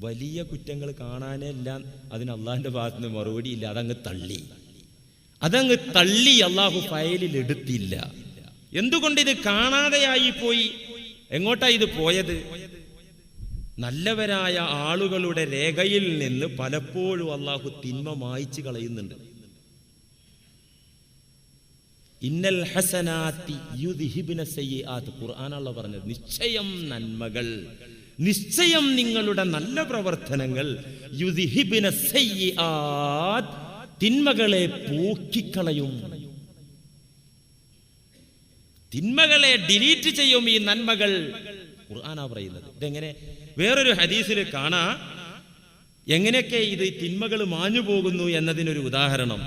വലിയ കുറ്റങ്ങൾ കാണാനേ ഇല്ല. അതിന് അള്ളാഹിന്റെ ഭാഗത്ത് നിന്ന് മറുപടി ഇല്ല. അതങ്ങ് തള്ളി. അതങ്ങ് തള്ളി അള്ളാഹു ഫയലിൽ എടുത്തില്ല. എന്തുകൊണ്ട് ഇത് കാണാതെയായി പോയി? എങ്ങോട്ടാ ഇത് പോയത്? നല്ലവരായ ആളുകളുടെ രേഖയിൽ നിന്ന് പലപ്പോഴും അള്ളാഹു തിന്മ മായിച്ചു കളയുന്നുണ്ട്. ഇന്നൽ ഹസനാത്തി ഖുർആാനുള്ള പറഞ്ഞത്. നിശ്ചയം നന്മകൾ. നിശ്ചയം നിങ്ങളുടെ നല്ല പ്രവർത്തനങ്ങൾ തിന്മകളെ പോക്കിക്കളയും. തിന്മകളെ ഡിലീറ്റ് ചെയ്യും ഈ നന്മകൾ. ഖുർആാനാ പറയുന്നത്. ഇതെങ്ങനെ? വേറൊരു ഹദീസിൽ കാണാ. എങ്ങനെയൊക്കെ ഇത് തിന്മകൾ മാഞ്ഞു പോകുന്നു എന്നതിനൊരു ഉദാഹരണം.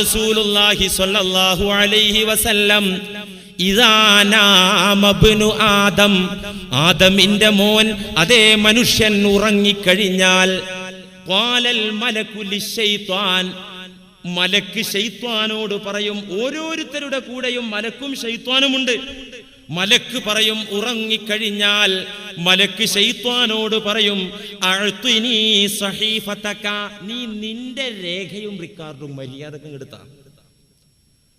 റസൂലുള്ളാഹി സ്വല്ലല്ലാഹു അലൈഹി വസല്ലം ഇതാനാമബിനു ആദം. ആദമിന്റെ മോൻ അതേ മനുഷ്യൻ ഉറങ്ങിക്കഴിഞ്ഞാൽ മലക്ക് ശൈത്വാനോട് പറയും ഓരോരുത്തരുടെ കൂടെയും മലക്കും ശൈത്വാനുമുണ്ട്. മലക്ക് പറയും ഉറങ്ങിക്കഴിഞ്ഞാൽ മലക്ക് ശൈത്വാനോട് പറയും അഴുത്തുനി സഹീഫത്തക്ക നീ നിന്റെ രേഖയും റിക്കാർഡും മര്യാദക്കും എടുത്ത.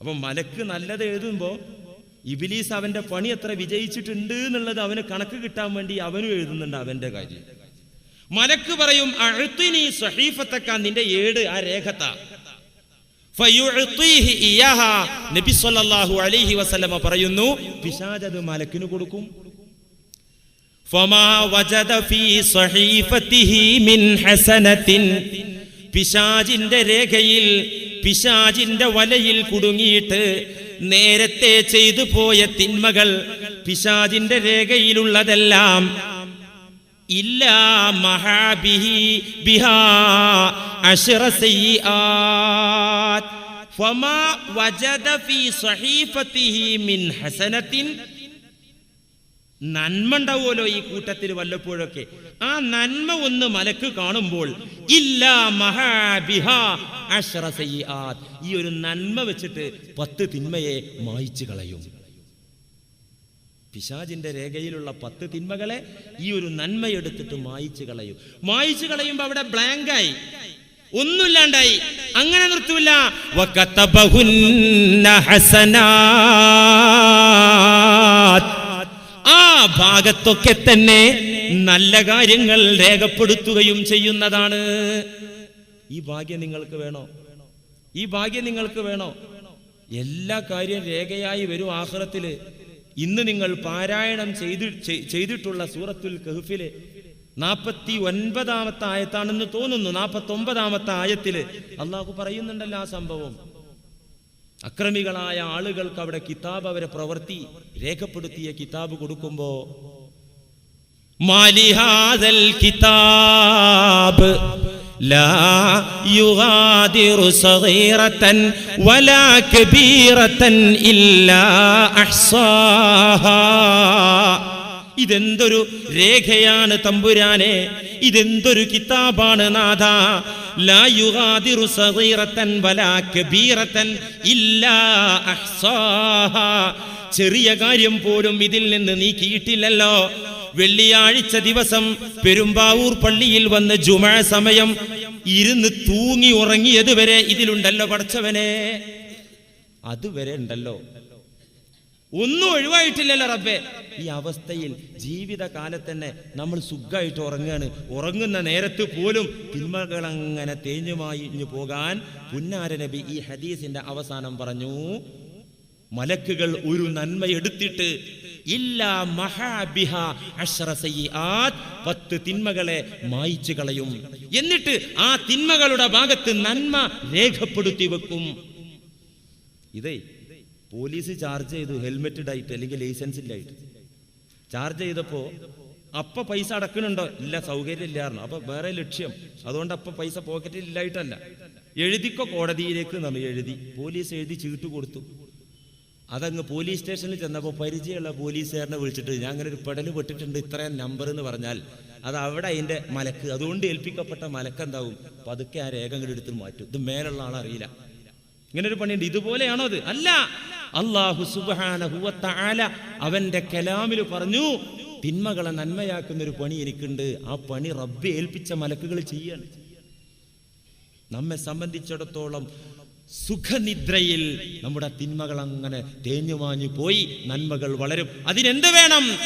അപ്പൊ മലക്ക് നല്ലത് എഴുതുമ്പോൾ ഇബിലീസ് അവന്റെ പണി എത്ര വിജയിച്ചിട്ടുണ്ട് എന്നുള്ളത് അവന് കണക്ക് കിട്ടാൻ വേണ്ടി അവനും എഴുതുന്നുണ്ട് അവന്റെ കാര്യം മലക്ക് പറയും അഴുത്തിനീ സഹീഫത്തക്ക നിന്റെ ഏട് ആ രേഖത്ത. നബി അലൈഹി പറയുന്നു മലക്കിന് കൊടുക്കും ഫമാ വജദ ഫീ മിൻ രേഖയിൽ പിശാചിന്റെ വലയിൽ കുടുങ്ങിയിട്ട് നേരത്തെ ചെയ്തു പോയ തിന്മകൾ പിശാചിന്റെ രേഖയിലുള്ളതെല്ലാം ഇല്ലാ മഹാബിഹി ബിഹാ ഫമാ വജദ ഫീ സഹീഫത്തിഹി മിൻ ഹസനത്തിൻ നന്മ ഉണ്ടാവുമല്ലോ ഈ കൂട്ടത്തിൽ വല്ലപ്പോഴൊക്കെ. ആ നന്മ ഒന്ന് മലക്ക് കാണുമ്പോൾ ഇല്ലാ ഈ ഒരു നന്മ വെച്ചിട്ട് പത്ത് തിന്മയെ മായിച്ചു കളയും. പിശാജിന്റെ രേഖയിലുള്ള പത്ത് തിന്മകളെ ഈ ഒരു നന്മയെടുത്തിട്ട് മായിച്ചു കളയും. മായിച്ചു കളയുമ്പോ അവിടെ ബ്ലാങ്കായി. ഒന്നുമില്ലാണ്ടായി. അങ്ങനെ നിർത്തൂല്ല ഭാഗത്തൊക്കെ തന്നെ നല്ല കാര്യങ്ങൾ രേഖപ്പെടുത്തുകയും ചെയ്യുന്നതാണ്. ഈ ഭാഗ്യം നിങ്ങൾക്ക് വേണോ? ഈ ഭാഗ്യം നിങ്ങൾക്ക് വേണോ? എല്ലാ കാര്യം രേഖയായി വരും ആഹ്റത്തിൽ. ഇന്ന് നിങ്ങൾ പാരായണം ചെയ്തി ചെയ്തിട്ടുള്ള സൂറത്തുൽ കഹ്ഫിൽ നാൽപ്പത്തി ഒൻപതാമത്തെ ആയത്താണെന്ന് തോന്നുന്നു. നാൽപ്പത്തി ഒമ്പതാമത്തെ ആയത്തിൽ. അള്ളാഹു പറയുന്നുണ്ടല്ലോ ആ സംഭവം. അക്രമികളായ ആളുകൾക്ക് അവിടെ കിതാബ് അവരെ പ്രവൃത്തി രേഖപ്പെടുത്തിയ കിതാബ് കൊടുക്കുമ്പോ മാലിഹാദൽ കിതാബ് لا يغادر صغيرة ولا كبيرة إلا أحصاها ഇതെന്തൊരു രേഖയാണ് തമ്പുരാനെ? ഇതെന്തൊരു കിതാബാണ് നാഥ? ലാ യുഗാദിറു വലാ ഇല്ലാ ചെറിയ കാര്യം പോലും ഇതിൽ നിന്ന് നീക്കിയിട്ടില്ലല്ലോ. വെള്ളിയാഴ്ച ദിവസം പെരുമ്പാവൂർ പള്ളിയിൽ വന്ന് ജുമ സമയം ഇരുന്ന് തൂങ്ങി ഉറങ്ങിയതുവരെ ഇതിലുണ്ടല്ലോ പഠിച്ചവനെ. അതുവരെ ഉണ്ടല്ലോ. ഒന്നും ഒഴിവായിട്ടില്ലല്ലോ റബ്ബേ. ഈ അവസ്ഥയിൽ ജീവിതകാലത്തന്നെ നമ്മൾ സുഖമായിട്ട് ഉറങ്ങുകയാണ്. ഉറങ്ങുന്ന നേരത്ത് പോലും തിന്മകൾ അങ്ങനെ തേഞ്ഞുമായിഞ്ഞു പോകാൻ പുന്നാര നബി ഈ ഹദീസിന്റെ അവസാനം പറഞ്ഞു മലക്കുകൾ ഒരു നന്മ എടുത്തിട്ട് പത്ത് തിന്മകളെ മായിച്ചു കളയും. എന്നിട്ട് ആ തിന്മകളുടെ ഭാഗത്ത് നന്മ രേഖപ്പെടുത്തി വെക്കും. ഇതേ പോലീസ് ചാർജ് ചെയ്തു ഹെൽമെറ്റ് ഇടായിട്ട് അല്ലെങ്കിൽ ലൈസൻസ് ഇല്ലായിട്ട് ചാർജ് ചെയ്തപ്പോൾ അപ്പ പൈസ അടക്കണുണ്ടോ ഇല്ല സൗകര്യം ഇല്ലായിരുന്നു അപ്പൊ വേറെ ലക്ഷ്യം. അതുകൊണ്ട് അപ്പൊ പൈസ പോക്കറ്റിൽ ഇല്ലായിട്ടല്ല എഴുതിക്കോ കോടതിയിലേക്ക് നമ്മൾ എഴുതി. പോലീസ് എഴുതി ചീട്ട് കൊടുത്തു. അതങ്ങ് പോലീസ് സ്റ്റേഷനിൽ ചെന്നപ്പോൾ പരിചയമുള്ള പോലീസുകാരനെ വിളിച്ചിട്ട് ഞാൻ അങ്ങനെ ഒരു പെടൽ പെട്ടിട്ടുണ്ട് ഇത്രയും നമ്പർ എന്ന് പറഞ്ഞാൽ. അത് അവിടെ അതിന്റെ മലക്ക്. അതുകൊണ്ട് ഏൽപ്പിക്കപ്പെട്ട മലക്ക് എന്താവും പതുക്കെ ആ രേഖ അങ്ങോട്ട് എടുത്ത് മാറ്റും. ഇത് മേലുള്ള ആളറിയില്ല. ഇങ്ങനെ ഒരു പണിയുണ്ട്. ഇതുപോലെയാണോ അത്? അല്ല. അള്ളാഹു സുബാന അവന്റെ കലാമിൽ പറഞ്ഞു തിന്മകളെ നന്മയാക്കുന്ന ഒരു പണി എനിക്കുണ്ട്. ആ പണി റബ്ബ് ഏൽപ്പിച്ച മലക്കുകൾ ചെയ്യാണ്. നമ്മെ സംബന്ധിച്ചിടത്തോളം സുഖനിദ്രയിൽ നമ്മുടെ തിന്മകൾ അങ്ങനെ തേഞ്ഞുമാഞ്ഞു പോയി നന്മകൾ വളരും. അതിനെന്ത് വേണം?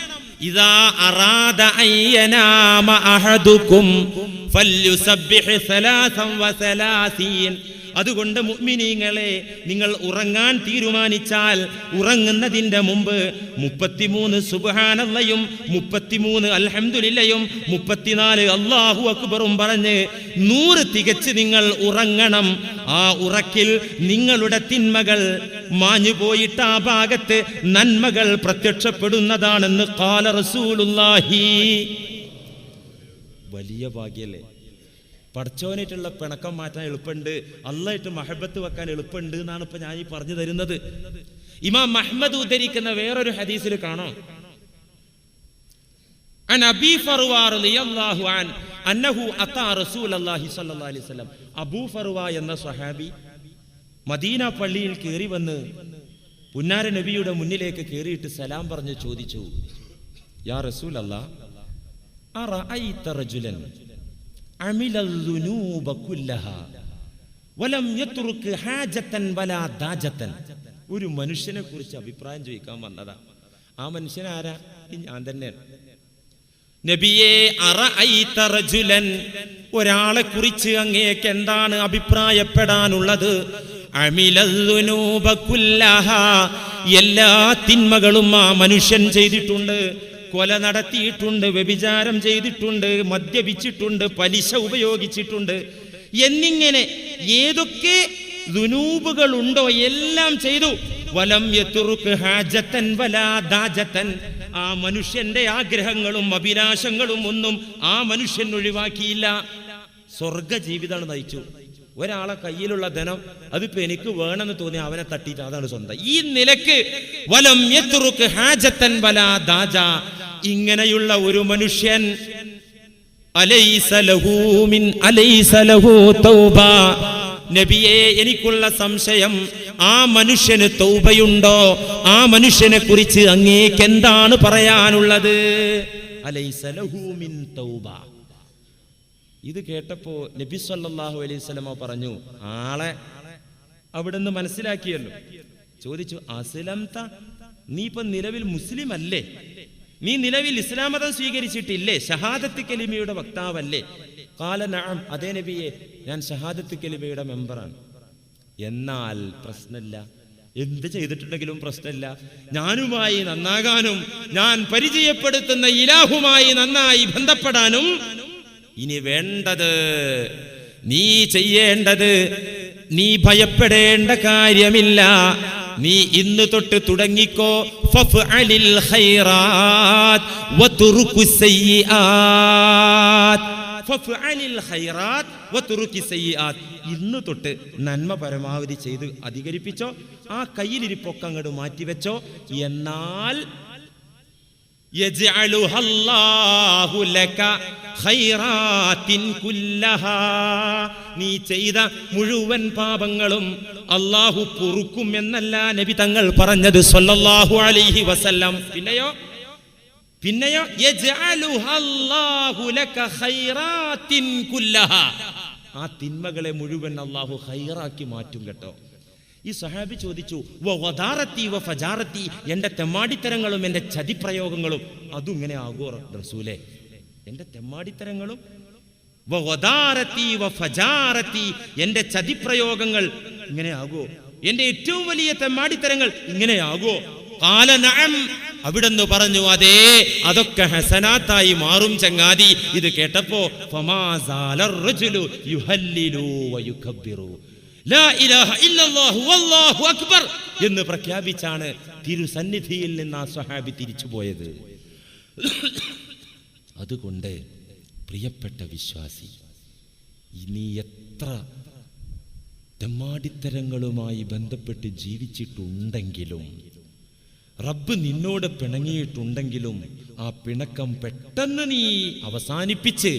ഇതാ അറാദ അയ്യനാമ അഹദുക്കും ഫല്യുസബ്ബിഹ് സലാസം വസലാസീൻ അതുകൊണ്ട് മുഗ്മിനീങ്ങളെ നിങ്ങൾ ഉറങ്ങാൻ തീരുമാനിച്ചാൽ ഉറങ്ങുന്നതിന്റെ മുമ്പ് മുപ്പത്തിമൂന്ന് സുബഹാനല്ലയും മുപ്പത്തിമൂന്ന് അൽഹംദുലില്ലയും മുപ്പത്തിനാല് അള്ളാഹു അക്ബറും പറഞ്ഞ് നൂറ് തികച്ച് നിങ്ങൾ ഉറങ്ങണം. ആ ഉറക്കിൽ നിങ്ങളുടെ തിന്മകൾ മാഞ്ഞു പോയിട്ട് ആ ഭാഗത്ത് നന്മകൾ പ്രത്യക്ഷപ്പെടുന്നതാണെന്ന് കാല റസൂലുള്ളാഹി. വലിയ ഭാഗ്യല്ലേ? പഠിച്ചവനായിട്ടുള്ള പിണക്കം മാറ്റാൻ എളുപ്പമുണ്ട് അള്ളായിട്ട് മഹബത്ത് വെക്കാൻ എളുപ്പമുണ്ട് എന്നാണ് ഇപ്പൊ ഞാൻ ഈ പറഞ്ഞു തരുന്നത് ഇമാം മഹ്മദ് ഉദ്ധരിക്കുന്ന വേറൊരു ഹദീസിൽ കാണാം عن أبي فروة رضي الله عنه أنه أتى رسول الله صلى الله عليه وسلم അബൂ ഫറുവ എന്ന സ്വഹാബി മദീന പള്ളിയിൽ കയറി വന്ന് പുന്നാര നബിയുടെ മുന്നിലേക്ക് കയറിയിട്ട് സലാം പറഞ്ഞ് ചോദിച്ചു യാ റസൂൽ അല്ലാ അറഅയ്ത റജുലൻ عمل الذنوب كلها ولم يترك حاجة ولا داجة ഒരു മനുഷ്യനെ കുറിച്ച് അഭിപ്രായം ചോദിക്കാൻ വന്നതാ ആ മനുഷ്യൻ ആരാ ഈ ഞാൻ തന്നെയാണ് നബിയെ അറഅയ്ത റജുലൻ ഒരാളെ കുറിച്ച് അങ്ങേക്ക് എന്താണ് അഭിപ്രായപ്പെടാനുള്ളത് അമിലദ്ദുനൂബ കുല്ലഹാ എല്ലാ തിന്മകളും ആ മനുഷ്യൻ ചെയ്തിട്ടുണ്ട് കൊല നടത്തിയിട്ടുണ്ട് വ്യഭിചാരം ചെയ്തിട്ടുണ്ട് മദ്യപിച്ചിട്ടുണ്ട് പലിശ ഉപയോഗിച്ചിട്ടുണ്ട്. എന്നിങ്ങനെ ഏതൊക്കെ ദുനൂബുകളുണ്ടോ എല്ലാം ചെയ്തു. വലം യത്തുറുക്ക് ഹാജത്തൻ വലാ ദാജത്തൻ. ആ മനുഷ്യന്റെ ആഗ്രഹങ്ങളും അഭിലാഷങ്ങളും ഒന്നും ആ മനുഷ്യൻ ഒഴിവാക്കിയില്ല. സ്വർഗ ജീവിതമാണ് നയിച്ചു. ഒരാളെ കയ്യിലുള്ള ധനം അതിപ്പോ എനിക്ക് വേണമെന്ന് തോന്നി അവനെ തട്ടിയിട്ട് അതാണ് സ്വന്തം. ഈ നിലയ്ക്ക് വലം ഹാജത്തൻ വലാ ദാജ. ഇങ്ങനെയുള്ള ഒരു മനുഷ്യൻ നബിയെ എനിക്കുള്ള സംശയം ആ മനുഷ്യന് തൗബയുണ്ടോ? ആ മനുഷ്യനെ കുറിച്ച് അങ്ങേക്ക് എന്താണ് പറയാനുള്ളത് അലൈസലഹൂമിൻ മിൻ തൗബ. ഇത് കേട്ടപ്പോ നബി സല്ലാഹു അലൈഹി വസല്ലമ പറഞ്ഞു ആളെ അവിടുന്ന് മനസ്സിലാക്കിയല്ലോ. ചോദിച്ചു അസ്ലംത നീ ഇപ്പൊ നിലവിൽ മുസ്ലിം അല്ലേ? നീ നിലവിൽ ഇസ്ലാം മതം സ്വീകരിച്ചിട്ടില്ലേ? ഷഹാദത്ത് കലിമയുടെ വക്താവല്ലേ? കാല നാം അതേ നബിയെ ഞാൻ ഷഹാദത്ത് കലിമയുടെ മെമ്പറാണ്. എന്നാൽ പ്രശ്നമില്ല. എന്ത് ചെയ്തിട്ടുണ്ടെങ്കിലും പ്രശ്നമില്ല. ഞാനുമായി നന്നാകാനും ഞാൻ പരിചയപ്പെടുത്തുന്ന ഇലാഹുമായി നന്നായി ബന്ധപ്പെടാനും ഇനി വേണ്ടത് നീ ചെയ്യേണ്ടത് നീ ഭയപ്പെടേണ്ട കാര്യമില്ല. നീ ഇന്ന് തൊട്ട് തുടങ്ങിക്കോ. ഖൈറാത്ത് ഖൈറാത്ത് ഇന്ന് തൊട്ട് നന്മ പരമാവധി ചെയ്ത് അധികരിപ്പിച്ചോ. ആ കയ്യിലിരിപ്പൊക്കെ അങ്ങോട്ട് മാറ്റിവെച്ചോ. എന്നാൽ يجعلها الله لك خيرات كلها നീ ചെയ്ത മുഴുവൻ പാപങ്ങളും അള്ളാഹു പൊറുക്കും എന്നല്ല നബി തങ്ങൾ പറഞ്ഞത് സല്ലല്ലാഹു അലൈഹി വസല്ലം പിന്നെയോ പിന്നെയോ യജ്അലുഹ അല്ലാഹു ലക ഖൈറാത്തിൻ കുല്ലഹ ആ തിന്മകളെ മുഴുവൻ അള്ളാഹു ഖൈറാക്കി മാറ്റും കേട്ടോ ഈ സഹാബി ചോദിച്ചു "വ വദാറത്തി വ ഫജാറത്തി എന്റെ തെമ്മാടിത്തരങ്ങളും എന്റെ ചതിപ്രയോഗങ്ങളും. അതും ഇങ്ങനെ ആകോ റസൂലെ? എന്റെ തെമ്മാടിത്തരങ്ങളും വ വദാറത്തി വ ഫജാറത്തി എന്റെ ചതിപ്രയോഗങ്ങൾ. ഇങ്ങനെ ആകോ എന്റെ ഏറ്റവും വലിയ തെമ്മാടിത്തരങ്ങൾ. ഇങ്ങനെ കാലനഴം അവിടെന്ന് പറഞ്ഞു അതേ അതൊക്കെ ഹസനാത്തായി മാറും ചങ്ങാതി. ഇത് കേട്ടപ്പോ ഫമാസാലു യുഹല്ലിലു വയുകബ്ബിറു. അക്ബർ എന്ന് പ്രഖ്യാപിച്ചാണ് തിരുസന്നിധിയിൽ നിന്ന് ആ സ്വഹാബി തിരിച്ചുപോയത് അതുകൊണ്ട് പ്രിയപ്പെട്ട വിശ്വാസി ഇനി എത്ര തെമ്മാടിത്തരങ്ങളുമായി ബന്ധപ്പെട്ട് ജീവിച്ചിട്ടുണ്ടെങ്കിലും റബ്ബ് നിന്നോട് പിണങ്ങിയിട്ടുണ്ടെങ്കിലും ആ പിണക്കം പെട്ടെന്ന് നീ അവസാനിപ്പിച്ച്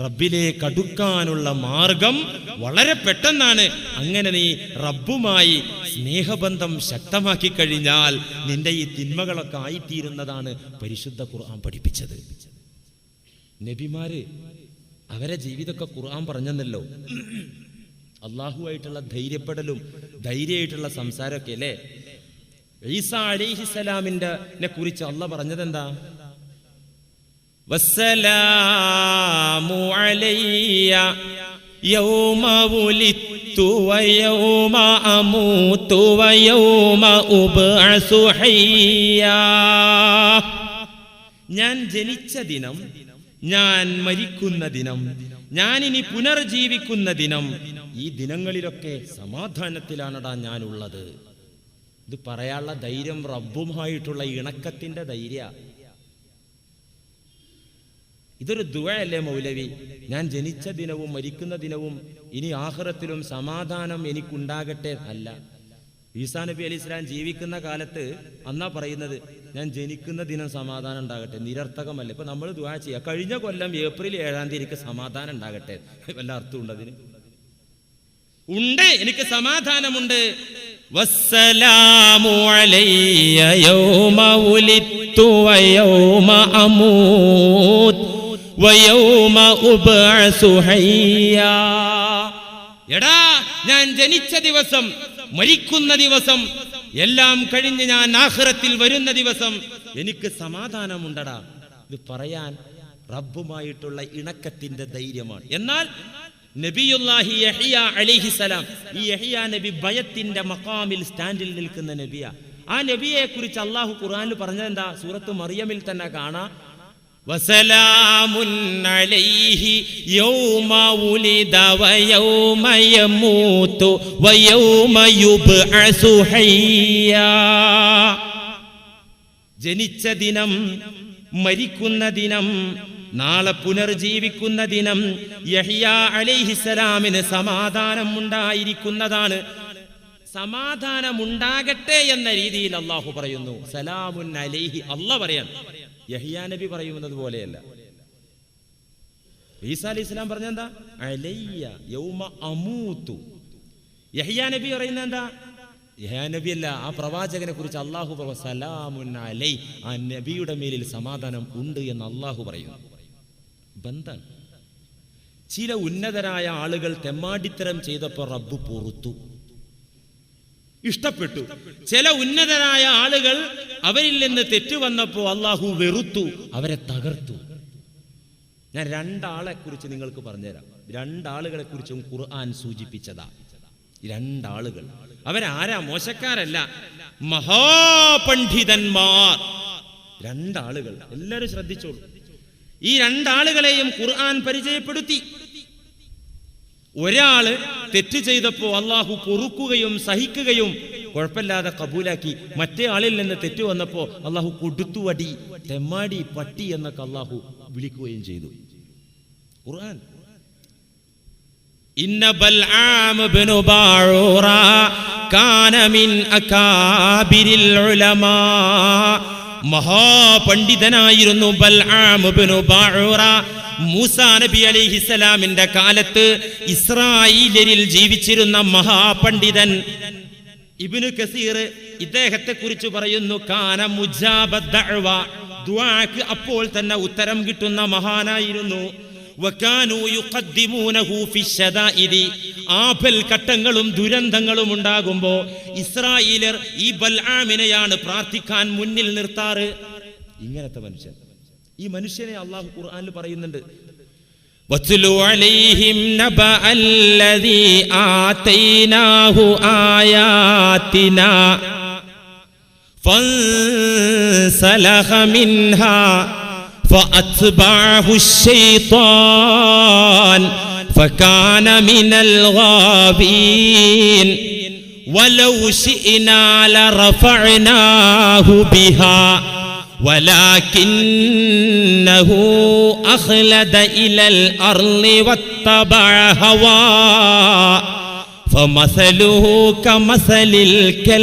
റബ്ബിലേക്ക് അടുക്കാനുള്ള മാർഗം വളരെ പെട്ടെന്നാണ്. അങ്ങനെ നീ റബ്ബുമായി സ്നേഹബന്ധം ശക്തമാക്കി കഴിഞ്ഞാൽ നിന്റെ ഈ തിന്മകളൊക്കെ ആയിത്തീരുന്നതാണ് പരിശുദ്ധ ഖുർആൻ പഠിപ്പിച്ചത്. നബിമാര് അവരെ ജീവിതമൊക്കെ ഖുർആൻ പറഞ്ഞെന്നല്ലോ. അള്ളാഹുവായിട്ടുള്ള ധൈര്യപ്പെടലും ധൈര്യമായിട്ടുള്ള സംസാരമൊക്കെ അല്ലേ? ഈസ അലിഹിസലാമിന്റെ കുറിച്ച് അല്ല പറഞ്ഞത് എന്താ വസ്സലാമു യൗമ ഞാൻ ജനിച്ച ദിനം ഞാൻ മരിക്കുന്ന ദിനം ഞാൻ ഇനി പുനർജീവിക്കുന്ന ദിനം ഈ ദിനങ്ങളിലൊക്കെ സമാധാനത്തിലാണടാ ഞാനുള്ളത്. ഇത് പറയാനുള്ള ധൈര്യം റബ്ബുമായിട്ടുള്ള ഇണക്കത്തിന്റെ ധൈര്യ. ഇതൊരു ദുവയല്ലേ മൗലവി? ഞാൻ ജനിച്ച ദിനവും മരിക്കുന്ന ദിനവും ഇനി ആഹ്റത്തിലും സമാധാനം എനിക്കുണ്ടാകട്ടെ അല്ല ഈസാ നബി അലി ഇസ്ലാം ജീവിക്കുന്ന കാലത്ത് അന്നാ പറയുന്നത് ഞാൻ ജനിക്കുന്ന ദിനം സമാധാനം ഉണ്ടാകട്ടെ നിരർത്ഥകമല്ല. ഇപ്പൊ നമ്മൾ ദുവാ ചെയ്യുക കഴിഞ്ഞ കൊല്ലം ഏപ്രിൽ ഏഴാം തീയതി എനിക്ക് സമാധാനം ഉണ്ടാകട്ടെ? വല്ല അർത്ഥമുണ്ട് അതിന്? ഉണ്ട് എനിക്ക് സമാധാനമുണ്ട്. വസ്സലാമു അലയ്യ യൗമ ഉലിത്തു വയൗമ അമൂത് വയൗമ ഉബ്അസു ഹയ്യാ. എടാ ഞാൻ ജനിച്ച ദിവസം മരിക്കുന്ന ദിവസം എല്ലാം കഴിഞ്ഞ് ഞാൻ ആഹ്റത്തിൽ വരുന്ന ദിവസം എനിക്ക് സമാധാനമുണ്ടടാ. ഇത് പറയാൻ റബ്ബുമായിട്ടുള്ള ഇണക്കത്തിന്റെ ധൈര്യമാണ്. എന്നാൽ നബിയുല്ലാഹി യഹിയ അലിഹിസലാം ഈ യഹിയ നബി ഭയത്തിന്റെ മക്കാമിൽ സ്റ്റാൻഡിൽ നിൽക്കുന്ന നബിയ. ആ നബിയെ കുറിച്ച് അള്ളാഹു ഖുർആനിൽ പറഞ്ഞത് എന്താ സൂറത്ത് മറിയമിൽ തന്നെ കാണാം. വസലാമുൻ അലൈഹി യൗമ ഉലിദ വയൗമ യമൂതു വയൗമ യുബ്അസു ഹയ്യാ. ജനിച്ച ദിനം മരിക്കുന്ന ദിനം നാളെ പുനർജീവിക്കുന്ന ദിനം യഹിയ അലൈഹിസലാമിന് സമാധാനം ഉണ്ടായിരിക്കുന്നതാണ് സമാധാനമുണ്ടാകട്ടെ എന്ന രീതിയിൽ അള്ളാഹു പറയുന്നു. സലാമുൻ അലൈഹി അല്ല പറയാൻ. യഹിയാ നബി പറയുന്നത് പോലെയല്ല. ഈസാ അലി ഇസ്ലാം പറഞ്ഞ എന്താ അലയ്യ യൗമ അമൂത്തു. യഹിയാ നബി പറയുന്ന എന്താ? യഹിയാ നബി അല്ല ആ പ്രവാചകനെ കുറിച്ച് അള്ളാഹു പറഞ്ഞു സലാമുൻ അലൈ ആ നബിയുടെ മേലിൽ സമാധാനം ഉണ്ട് എന്ന് അള്ളാഹു പറയുന്നു. ബന്ധം ചില ഉന്നതരായ ആളുകൾ തെമ്മാടിത്തരം ചെയ്തപ്പോൾ റബ്ബ് പൊറുത്തു. ഇഷ്ടപ്പെട്ടു. ചില ഉന്നതരായ ആളുകൾ അവരിൽ നിന്ന് തെറ്റു വന്നപ്പോൾ അള്ളാഹു വെറുത്തു അവരെ തകർത്തു. ഞാൻ രണ്ടാളെ കുറിച്ച് നിങ്ങൾക്ക് പറഞ്ഞുതരാം. രണ്ടാളുകളെ കുറിച്ചും ഖുർആൻ സൂചിപ്പിച്ചതാ. രണ്ടാളുകൾ. അവരാരാ? മോശക്കാരല്ല. മഹാപണ്ഡിതന്മാർ. രണ്ടാളുകൾ. എല്ലാവരും ശ്രദ്ധിച്ചോളൂ. ഈ രണ്ടാളുകളെയും ഖുർആൻ പരിചയപ്പെടുത്തി. ഒരാൾ തെറ്റ് ചെയ്തപ്പോ അള്ളാഹു പൊറുക്കുകയും സഹിക്കുകയും കുഴപ്പമില്ലാതെ കബൂലാക്കി. മറ്റേ ആളിൽ നിന്ന് തെറ്റ് വന്നപ്പോ അള്ളാഹു കൊടുത്തുവടി തെമ്മാടി പട്ടി എന്നൊക്കെ അള്ളാഹു വിളിക്കുകയും ചെയ്തു. ഖുർആൻ. ഇന്ന കാന മിൻ അകാബിരിൽ മഹാപണ്ഡിതനായിരുന്നു മൂസാ നബി അലിഹിസലാമിന്റെ കാലത്ത് ഇസ്രായേലിൽ ജീവിച്ചിരുന്ന മഹാപണ്ഡിതൻ ഇബിനു കസീർ ഇദ്ദേഹത്തെ കുറിച്ച് പറയുന്നു കാന മുജാബ് അപ്പോൾ തന്നെ ഉത്തരം കിട്ടുന്ന മഹാനായിരുന്നു. ആപൽ ഘട്ടങ്ങളും ദുരന്തങ്ങളും ഉണ്ടാകുമ്പോൾ ഇസ്രായേലർ ഈ ബൽആമിനെയാണ് പ്രാർത്ഥിക്കാൻ മുന്നിൽ നിർത്താറ് ഇങ്ങനത്തെ മനുഷ്യൻ ഈ മനുഷ്യനെ അള്ളാഹു ഖുർആനിൽ പറയുന്നുണ്ട് واتل عليهم نبأ الذي آتيناه آياتنا فانسلخ منها فأتبعه الشيطان فكان من الغابين. ولو شئنا لرفعناه بها ولكنه أخلد إلى الأرض واتبع هواه. فمثله كمثل الكلب.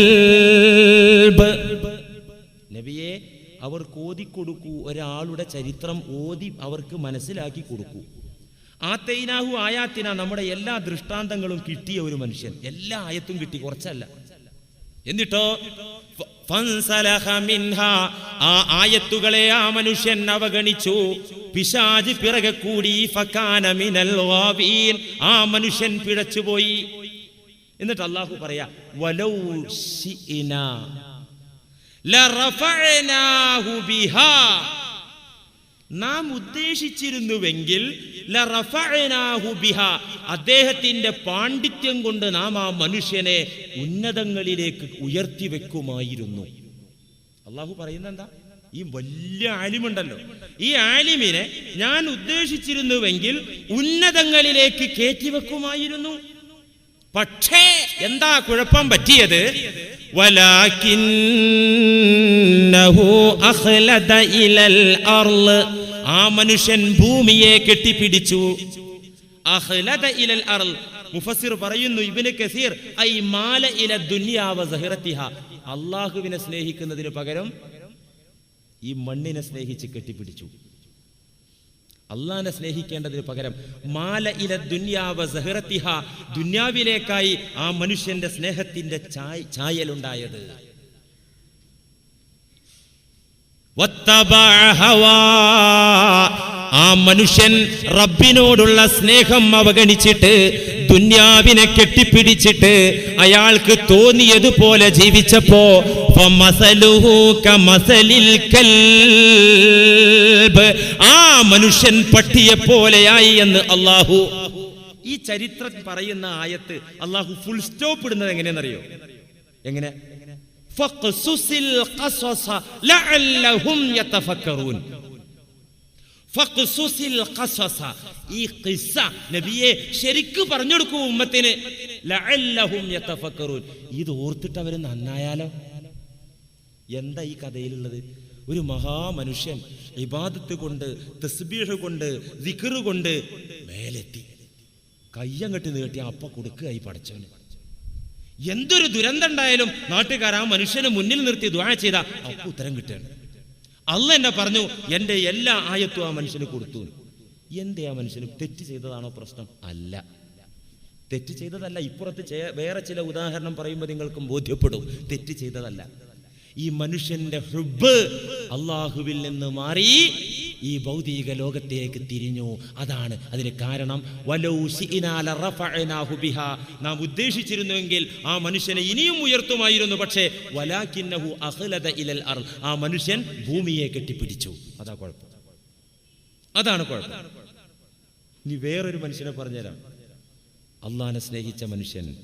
ഓതിക്കൊടുക്കൂ ഒരാളുടെ ചരിത്രം ഓതി അവർക്ക് മനസ്സിലാക്കി കൊടുക്കൂ. ആ തൈനാഹു ആയാത്തിന നമ്മുടെ എല്ലാ ദൃഷ്ടാന്തങ്ങളും കിട്ടിയ ഒരു മനുഷ്യൻ. എല്ലാ ആയത്തും കിട്ടി കുറച്ചല്ല. എന്നിട്ടോ? ആ ആയത്തുകളെ ആ മനുഷ്യൻ അവഗണിച്ചു. പിശാജ് പിറകെ കൂടി. ആ മനുഷ്യൻ പിഴച്ചുപോയി. എന്നിട്ട് അള്ളാഹു പറയാ വലൗ നാം ഉദ്ദേശിച്ചിരുന്നുവെങ്കിൽ അദ്ദേഹത്തിന്റെ പാണ്ഡിത്യം കൊണ്ട് നാം ആ മനുഷ്യനെ ഉന്നതങ്ങളിലേക്ക് ഉയർത്തി വെക്കുമായിരുന്നു അള്ളാഹു പറയുന്ന എന്താ ഈ വലിയ ആലിമുണ്ടല്ലോ. ഈ ആലിമിനെ ഞാൻ ഉദ്ദേശിച്ചിരുന്നുവെങ്കിൽ ഉന്നതങ്ങളിലേക്ക് കയറ്റിവെക്കുമായിരുന്നു. പക്ഷേ എന്താ കുഴപ്പം പറ്റിയത്? ആ മനുഷ്യൻ ഭൂമിയെ കെട്ടിപ്പിടിച്ചു. മുഫസിർ പറയുന്നു ഇബിന് കസീർ ഐ മാല ഇല അള്ളാഹുവിനെ സ്നേഹിക്കുന്നതിന് പകരം ഈ മണ്ണിനെ സ്നേഹിച്ച് കെട്ടിപ്പിടിച്ചു. അള്ളാഹിനെ സ്നേഹിക്കേണ്ടതിന് പകരം മാല ഇല ദുന്യാവ സഹറത്തിഹ ദുന്യാവിലേക്കായി ആ മനുഷ്യന്റെ സ്നേഹത്തിന്റെ ചായ ചായലുണ്ടായത്. ആ മനുഷ്യൻ റബ്ബിനോടുള്ള സ്നേഹം അവഗണിച്ചിട്ട് ദുന്യാവിനെ കെട്ടിപ്പിടിച്ചിട്ട് അയാൾക്ക് തോന്നിയതുപോലെ ജീവിച്ചപ്പോ. ആ മനുഷ്യൻ പട്ടിയെ പോലെയായി എന്ന് അള്ളാഹു ഈ ചരിത്രം പറയുന്ന ആയത്ത് അള്ളാഹു ഫുൾ സ്റ്റോപ്പ് ഇടുന്നത് എങ്ങനെയെന്നറിയോ? എങ്ങനെ? ഈ ഖിസ്സ നബിയെ ശരിക്ക് പറഞ്ഞു കൊടുക്കൂ ഉമ്മത്തിന് ഇത് ഓർത്തിട്ട് അവർ നന്നായാലോ? എന്താ ഈ കഥയിലുള്ളത്? ഒരു മഹാമനുഷ്യൻ ഇബാദത്ത് കൊണ്ട് തസ്ബീഹ് കൊണ്ട് ദിക്റ് കൊണ്ട് മേലെത്തി. കയ്യങ്ങട്ട് നീട്ടി അപ്പ കൊടുക്കുകയായി പഠിച്ചവന്. എന്തൊരു ദുരന്തം ഉണ്ടായാലും നാട്ടുകാർ ആ മനുഷ്യനെ മുന്നിൽ നിർത്തി ദ്വാഴ ചെയ്ത. അപ്പ ഉത്തരം കിട്ടുകയാണ്. അല്ല എന്നെ പറഞ്ഞു എന്റെ എല്ലാ ആയത്തും ആ മനുഷ്യന് കൊടുത്തു. എന്തേ ആ മനുഷ്യന്? തെറ്റ് ചെയ്തതാണോ പ്രശ്നം? അല്ല. തെറ്റ് ചെയ്തതല്ല. ഇപ്പുറത്ത് വേറെ ചില ഉദാഹരണം പറയുമ്പോൾ നിങ്ങൾക്കും ബോധ്യപ്പെടും. തെറ്റ് ചെയ്തതല്ല. ഈ മനുഷ്യന്റെ ഹൃബ് അള്ളാഹുവിൽ നിന്ന് മാറി ഈ ഭൗതിക ലോകത്തേക്ക് തിരിഞ്ഞു. അതാണ് അതിന് കാരണം. നാം ഉദ്ദേശിച്ചിരുന്നുവെങ്കിൽ ആ മനുഷ്യനെ ഇനിയും ഉയർത്തുമായിരുന്നു. പക്ഷേ ഇലൽ അർ ആ മനുഷ്യൻ ഭൂമിയെ കെട്ടിപ്പിടിച്ചു. അതാ കുഴപ്പം. അതാണ് കുഴപ്പം. ഇനി വേറൊരു മനുഷ്യനെ പറഞ്ഞുതരാം. അള്ളഹാനെ സ്നേഹിച്ച മനുഷ്യൻ.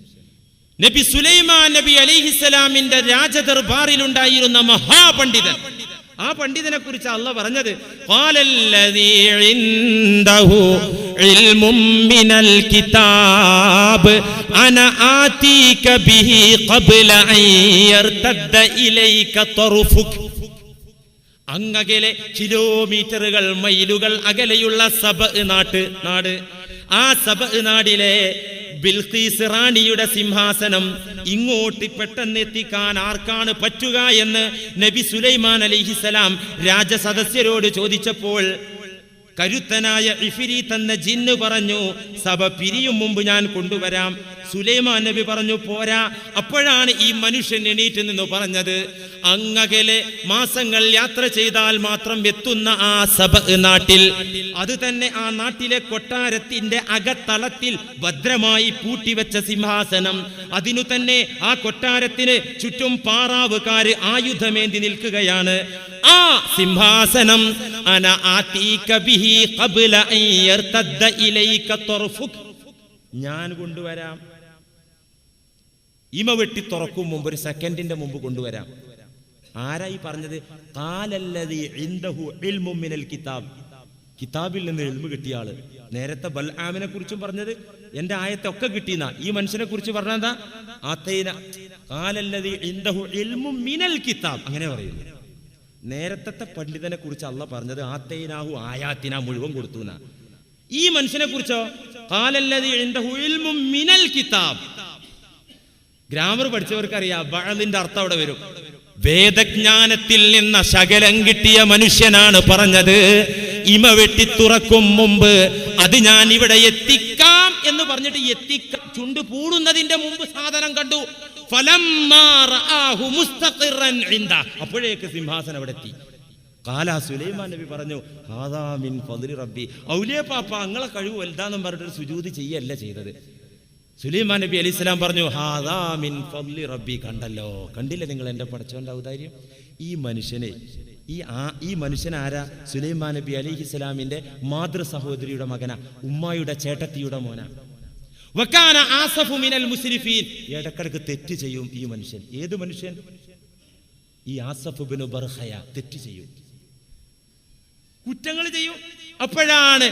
നബി സുലൈമാൻ നബി അലിഹിസലാമിന്റെ രാജദർബാറിലുണ്ടായിരുന്ന മഹാപണ്ഡിതൻ. ആ പണ്ഡിതനെ കുറിച്ച് അല്ല പറഞ്ഞത് "ഖാലല്ലദീ ഇൻദഹു ഇൽമും മിനൽ കിതാബ് അന ആതീക ബിഹി ഖബ്ല അൻ യർതദ്ദ ഇലൈക തർഫുക്. അങ്ങകലെ കിലോമീറ്ററുകൾ മൈലുകൾ അകലെയുള്ള സബ നാട്ട് നാട്. ആ സബ നാടിലെ ബിൽഖീസ് റാണിയുടെ സിംഹാസനം ഇങ്ങോട്ട് പെട്ടെന്ന് എത്തിക്കാൻ ആർക്കാണ് പറ്റുക എന്ന് നബി സുലൈമാൻ അലിഹിസലാം രാജസദസ്യരോട് ചോദിച്ചപ്പോൾ കരുത്തനായ ഇഫിരി തന്ന ജിന്ന് പറഞ്ഞു സഭ പിരിയും മുമ്പ് ഞാൻ കൊണ്ടുവരാം. സുലൈമാൻ നബി പറഞ്ഞു പോരാ. അപ്പോഴാണ് ഈ മനുഷ്യൻ എണീറ്റ് നിന്ന് പറഞ്ഞത് അങ്ങകലെ മാസങ്ങൾ യാത്ര ചെയ്താൽ മാത്രം എത്തുന്ന ആ സഭ നാട്ടിൽ. അത് തന്നെ ആ നാട്ടിലെ കൊട്ടാരത്തിന്റെ അകത്തളത്തിൽ ഭദ്രമായി പൂട്ടിവെച്ച സിംഹാസനം. അതിനു തന്നെ ആ കൊട്ടാരത്തിന് ചുറ്റും പാറാവുകാര് ആയുധമേന്തി നിൽക്കുകയാണ്. ആ സിംഹാസനം അന ബിഹി ഖബ്ല ഇലൈക തർഫുക്. ഞാൻ കൊണ്ടുവരാം. ഇമ വെട്ടി തുറക്കും മുമ്പ് ഒരു സെക്കൻഡിന്റെ മുമ്പ് കൊണ്ടുവരാം. ആരായി പറഞ്ഞത്? കിതാബ്. കിതാബിൽ നിന്ന് എൽമു കിട്ടിയ ആൾ. നേരത്തെ ബൽആമിനെ കുറിച്ചും പറഞ്ഞത്. എന്റെ ആയത്തെ ഒക്കെ കിട്ടിയെന്ന. ഈ മനുഷ്യനെ കുറിച്ച് ആത്തൈന കാലല്ലതി കിതാബ്. അങ്ങനെ പറയുന്നു. നേരത്തെ പണ്ഡിതനെ കുറിച്ച് അല്ല പറഞ്ഞത് ആത്തൈനാഹു ആയാത്തിന മുഴുവൻ കൊടുത്തു എന്നാ ഈ മനുഷ്യനെ കുറിച്ചോ? മിനൽ കിതാബ്. ഗ്രാമർ പഠിച്ചവർക്ക് അറിയാം ബഅലിന്റെ അർത്ഥം അവിടെ വരും. വേദജ്ഞാനത്തിൽ നിന്ന് ശകലം കിട്ടിയ മനുഷ്യനാണ് പറഞ്ഞത് ഇമ വെട്ടി തുറക്കും മുമ്പ് അത് ഞാൻ ഇവിടെ എത്തിക്കാം എന്ന് പറഞ്ഞിട്ട് എത്തിക്ക ചുണ്ട് പൂടുന്നതിന്റെ മുമ്പ് സാധനം കണ്ടു. അപ്പോഴേക്ക് സിംഹാസനം അവിടെ എത്തി. കാല സുലൈമാൻ നബി പറഞ്ഞു ഹാദാ മിൻ ഫദ്ലി റബ്ബി. ഔലിയ പാപ്പ അങ്ങളെ കഴിവ് വലുതാന്നും പറഞ്ഞിട്ട് സുജൂതി ചെയ്യല്ല ചെയ്തത്. സുലൈമാൻ നബി അലി ഇസ്ലാം പറഞ്ഞു ഹാദാ മിൻ ഫദ്ലി റബ്ബി. കണ്ടല്ലോ. കണ്ടില്ല നിങ്ങൾ എന്റെ പടച്ചോന്റെ ഔദാര്യം? ഈ മനുഷ്യനെ ഈ ആ ഈ മനുഷ്യനാരാ സുലൈമാൻ നബി അലിഹി ഇസ്ലാമിന്റെ മാതൃ സഹോദരിയുടെ മകന ഉമ്മായുടെ ചേട്ടത്തിയുടെ മോന. വക്കാന ആസഫു മിനൽ മുസ്രിഫീൻ. ഇടക്കിടക്ക് തെറ്റ് ചെയ്യും ഈ മനുഷ്യൻ. ഏത് മനുഷ്യൻ? ഈ ആസഫ് ബിനു ബർഹയ തെറ്റ് ചെയ്യും. കുറ്റങ്ങൾ ചെയ്യും. അപ്പോഴാണ്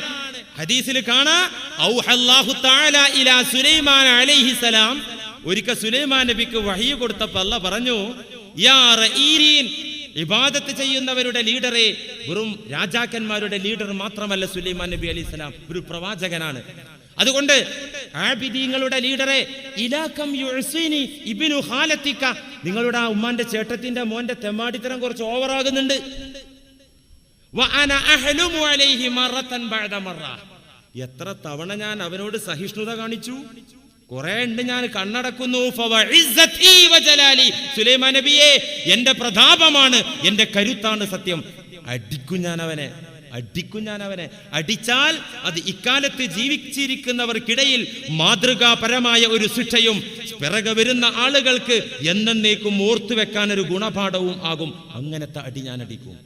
ഹദീസിൽ കാണാ ഒരിക്കൽ സുലൈമാൻ നബിക്ക് വഹി കൊടുത്തപ്പോൾ അല്ല പറഞ്ഞു ഇബാദത്ത് ചെയ്യുന്നവരുടെ ലീഡറെ വെറും രാജാക്കന്മാരുടെ ലീഡർ മാത്രമല്ല സുലൈമാൻ നബി അലൈഹി സ്വലാം ഒരു പ്രവാചകനാണ്. അതുകൊണ്ട് ആബിദീങ്ങളുടെ ലീഡറെ ഇലാക്കം യുഅ്സിനി ഇബ്നു ഹാലത്തിക്ക നിങ്ങളുടെ ആ ഉമ്മാന്റെ ചേട്ടത്തിന്റെ മോന്റെ തെമ്മാടിത്തരം കുറച്ച് ഓവറാകുന്നുണ്ട്. എത്ര തവണ ഞാൻ അവനോട് സഹിഷ്ണുത കാണിച്ചു? കുറെ ഉണ്ട് ഞാൻ കണ്ണടക്കുന്നു. സുലൈമാൻ നബിയെ എന്റെ പ്രതാപമാണ് എന്റെ കരുത്താണ് സത്യം. അടിക്കും ഞാൻ അവനെ. അടിക്കും ഞാൻ അവനെ അടിച്ചാൽ അത് ഇക്കാലത്ത് ജീവിച്ചിരിക്കുന്നവർക്കിടയിൽ മാതൃകാപരമായ ഒരു ശിക്ഷയും പിറകെ വരുന്ന ആളുകൾക്ക് എന്നേക്കും ഓർത്തു വെക്കാൻ ഒരു ഗുണപാഠവും ആകും. അങ്ങനത്തെ അടി ഞാൻ അടിക്കും.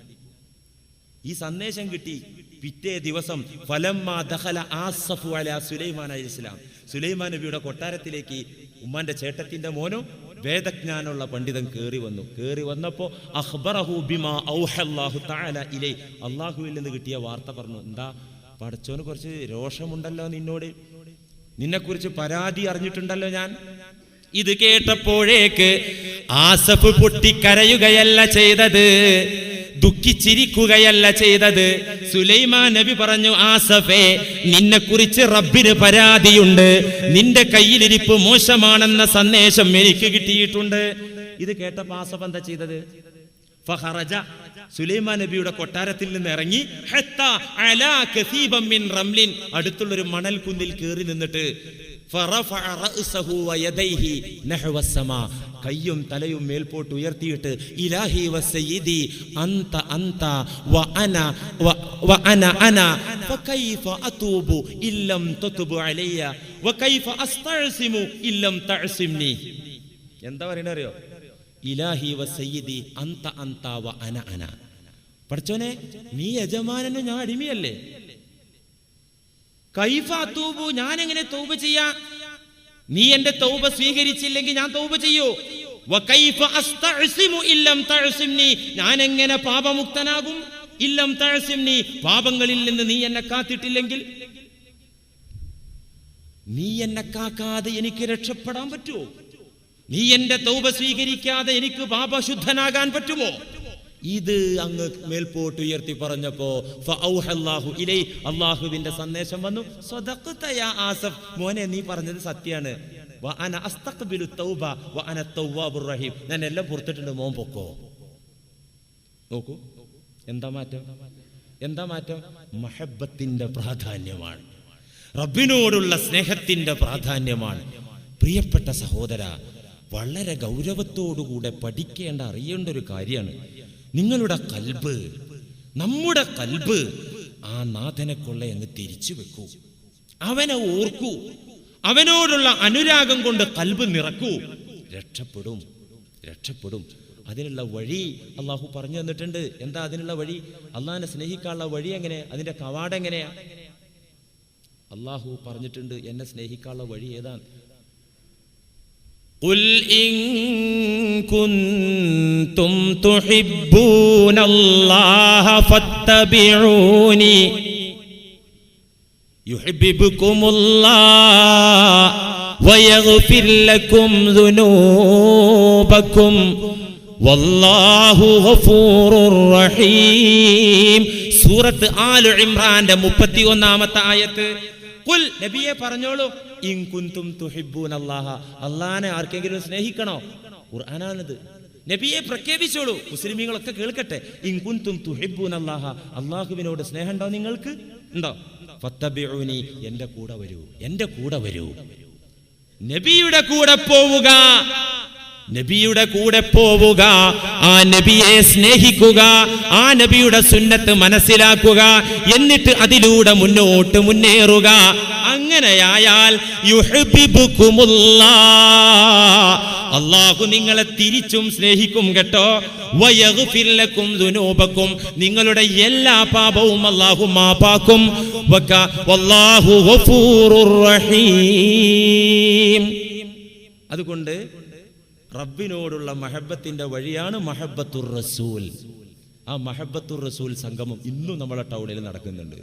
ഈ സന്ദേശം കിട്ടി പിറ്റേ ദിവസം. സുലൈമാൻ അലൈഹി ഇസ്ലാം സുലൈമാൻ നബിയുടെ കൊട്ടാരത്തിലേക്ക് ഉമ്മാന്റെ ചേട്ടത്തിന്റെ മോനും വേദജ്ഞാനമുള്ള പണ്ഡിതൻ കയറി വന്നു. കയറി വന്നപ്പോ അഖ്ബറഹു ബിമാ ഔഹല്ലാഹു തആല ഇലൈ. അള്ളാഹുവിൽ നിന്ന് കിട്ടിയ വാർത്ത പറഞ്ഞു എന്താ പടച്ചോന് കുറച്ച് രോഷമുണ്ടല്ലോ നിന്നോട്? നിന്നെക്കുറിച്ച് പരാതി അറിഞ്ഞിട്ടുണ്ടല്ലോ ഞാൻ? ഇത് കേട്ടപ്പോഴേക്ക് ആസഫ് പൊട്ടിക്കരയുകയല്ല ചെയ്തത്. ദുഃഖിച്ചിരിക്കുകയല്ല ചെയ്തത്. സുലൈമാ നബി പറഞ്ഞു ആസഫേ നിന്നെക്കുറിച്ച് റബ്ബിന് പരാതിയുണ്ട്. നിന്റെ കയ്യിലിരിപ്പ് മോശമാണെന്ന സന്ദേശം എനിക്ക് കിട്ടിയിട്ടുണ്ട്. ഇത് കേട്ടപ്പോ ആസഫ് എന്താ ചെയ്തത്? സുലൈമാ സുലൈമാൻ നബിയുടെ കൊട്ടാരത്തിൽ നിന്ന് ഇറങ്ങി റംലിൻ. അടുത്തുള്ളൊരു മണൽ കുന്നിൽ കയറി നിന്നിട്ട് കയ്യും തലയും മേൽപോട്ട് ഉയർത്തിയിട്ട് ഇലാഹി വസയിദി അന്ത അന്ത വ അന വ അന അന ഫകൈഫ അതൂബു ഇല്ലം തതുബു അലയ്യ വകൈഫ അസ്തഅസിമു ഇല്ലം തഅസിംനി. എന്താ പറയണ അറിയോ? ഇലാഹി വസയിദി അന്ത അന്ത വ അന അന. പഠിച്ചോനെ നീ യജമാനനെ ഞാൻ അടിമയല്ലേ? കൈഫ തൂബു ഞാൻ എങ്ങനെ തൗബ ചെയ്യാ? നീ എന്റെ തൗബ സ്വീകരിച്ചില്ലെങ്കിൽ ഞാൻ തൗബ ചെയ്യൂ. ഞാൻ എങ്ങനെ പാപമുക്തനാകും? ഇല്ലം തഴസിംനി പാപങ്ങളിൽ നിന്ന് നീ എന്നെ കാത്തിട്ടില്ലെങ്കിൽ? നീ എന്നെ കാക്കാതെ എനിക്ക് രക്ഷപ്പെടാൻ പറ്റുമോ? നീ എന്റെ തൗബ സ്വീകരിക്കാതെ എനിക്ക് പാപശുദ്ധനാകാൻ പറ്റുമോ? ഇത് അങ്ങ് മേൽപോട്ട് ഉയർത്തി പറഞ്ഞപ്പോ ഇലൈ. അള്ളാഹുവിന്റെ സന്ദേശം വന്നു. ആസഫ്. മോനെ നീ പറഞ്ഞത് സത്യാണ്. ഞാൻ എല്ലാം പുറത്തിട്ടുണ്ട് മോൻ പൊക്കോ. നോക്കൂ. എന്താ മാറ്റം? എന്താ മാറ്റം? മഹബത്തിന്റെ പ്രാധാന്യമാണ്. റബ്ബിനോടുള്ള സ്നേഹത്തിന്റെ പ്രാധാന്യമാണ്. പ്രിയപ്പെട്ട സഹോദര വളരെ ഗൗരവത്തോടുകൂടെ പഠിക്കേണ്ട അറിയേണ്ട ഒരു കാര്യമാണ്. നിങ്ങളുടെ കൽബ് നമ്മുടെ കൽബ് ആ നാഥനെ കൊള്ള അങ്ങ് തിരിച്ചു വെക്കൂ. അവനെ ഓർക്കൂ. അവനോടുള്ള അനുരാഗം കൊണ്ട് കൽബ് നിറക്കൂ. രക്ഷപ്പെടും രക്ഷപ്പെടും. അതിനുള്ള വഴി അള്ളാഹു പറഞ്ഞു തന്നിട്ടുണ്ട്. എന്താ അതിനുള്ള വഴി? അള്ളാഹിനെ സ്നേഹിക്കാനുള്ള വഴി എങ്ങനെ? അതിന്റെ കവാടെങ്ങനെയാ അള്ളാഹു പറഞ്ഞിട്ടുണ്ട് എന്നെ സ്നേഹിക്കാനുള്ള വഴി ഏതാണ്? قل إن كنتم تحبون الله فاتبعوني يحببكم الله ويغفر لكم ذنوبكم والله غفور رحيم സൂറത്ത് ആലു ഇമ്രാന്റെ മുപ്പത്തി ഒന്നാമത്തെ ആയത്ത് കുൽ നബിയെ പറഞ്ഞോളൂ. ഇൻ കുന്തും അള്ളാഹ അള്ളാനെ ആർക്കെങ്കിലും സ്നേഹിക്കണോ? ഖുർആനാണിത്. നബിയെ പ്രഖ്യാപിച്ചോളൂ. മുസ്ലിമീങ്ങളൊക്കെ കേൾക്കട്ടെ. ഇൻകുന്തും തുഹിബൂൻ അള്ളാഹ അള്ളാഹുവിനോട് സ്നേഹമുണ്ടോ നിങ്ങൾക്ക്? ഉണ്ടോ? ഫത്തബിഊനി എന്റെ കൂടെ വരൂ. എന്റെ കൂടെ വരൂ. നബിയുടെ കൂടെ പോവുക. നബിയുടെ കൂടെ പോവുക ആ നബിയെ സ്നേഹിക്കുക ആ നബിയുടെ സുന്നത്ത് മനസ്സിലാക്കുക എന്നിട്ട് അതിലൂടെ മുന്നോട്ട് മുന്നേറുക. അങ്ങനെയായാൽ. അള്ളാഹു നിങ്ങളെ തിരിച്ചും സ്നേഹിക്കും കേട്ടോ. വയഗ്ഫിർ ലക്കും ദുനൂബക്കും. നിങ്ങളുടെ എല്ലാ പാപവും അള്ളാഹു മാപ്പാക്കും. അതുകൊണ്ട് റബ്ബിനോടുള്ള മഹബത്തിന്റെ വഴിയാണ് മഹബത്തുർ റസൂൽ. ആ മഹബത്തുർ റസൂൽ സംഗമം ഇന്നും നമ്മളെ ടൗണിൽ നടക്കുന്നുണ്ട്.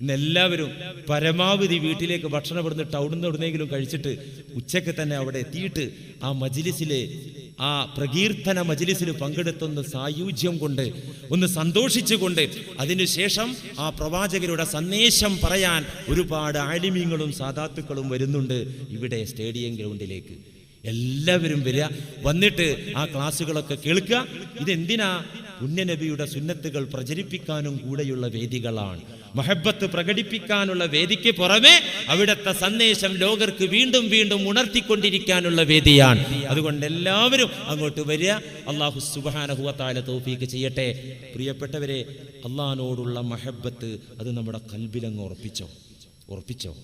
ഇന്ന് എല്ലാവരും പരമാവധി വീട്ടിലേക്ക് ഭക്ഷണം ഇവിടുന്ന് ടൗണിൽ നിന്ന് എവിടുന്നെങ്കിലും കഴിച്ചിട്ട് ഉച്ചയ്ക്ക് തന്നെ അവിടെ എത്തിയിട്ട് ആ മജിലിസിലെ ആ പ്രകീർത്തന മജിലിസിൽ പങ്കെടുത്തൊന്ന് സായുജ്യം കൊണ്ട് ഒന്ന് സന്തോഷിച്ചുകൊണ്ട് അതിനുശേഷം ആ പ്രവാചകരുടെ സന്ദേശം പറയാൻ ഒരുപാട് ആലിമീങ്ങളും സാധാത്തുക്കളും വരുന്നുണ്ട് ഇവിടെ സ്റ്റേഡിയം ഗ്രൗണ്ടിലേക്ക്. എല്ലാവരും വരിക. വന്നിട്ട് ആ ക്ലാസ്സുകളൊക്കെ കേൾക്കുക. ഇതെന്തിനാ? പുണ്യനബിയുടെ സുന്നത്തുകൾ പ്രചരിപ്പിക്കാനും കൂടെയുള്ള വേദികളാണ്. മഹബത്ത് പ്രകടിപ്പിക്കാനുള്ള വേദിക്ക് പുറമെ അവിടുത്തെ സന്ദേശം ലോകർക്ക് വീണ്ടും വീണ്ടും ഉണർത്തിക്കൊണ്ടിരിക്കാനുള്ള വേദിയാണ്. അതുകൊണ്ട് എല്ലാവരും അങ്ങോട്ട് വരിക. അള്ളാഹു സുബാനഹുവത്താല തോഫീക്ക് ചെയ്യട്ടെ. പ്രിയപ്പെട്ടവരെ അള്ളഹാനോടുള്ള മഹബത്ത് അത് നമ്മുടെ കൽബിലങ്ങ് ഉറപ്പിച്ചോ? ഉറപ്പിച്ചോ?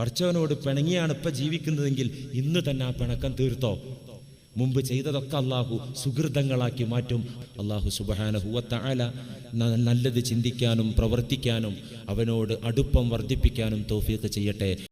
പഠിച്ചവനോട് പിണങ്ങിയാണ് ഇപ്പൊ ജീവിക്കുന്നതെങ്കിൽ ഇന്ന് തന്നെ ആ പിണക്കം തീർത്തോ? മുമ്പ് ചെയ്തതൊക്കെ അള്ളാഹു സുഹൃതങ്ങളാക്കി മാറ്റും. അള്ളാഹു സുബഹാനഹുവത്തായ നല്ലത് ചിന്തിക്കാനും പ്രവർത്തിക്കാനും അവനോട് അടുപ്പം വർദ്ധിപ്പിക്കാനും തോഫിയൊക്കെ ചെയ്യട്ടെ.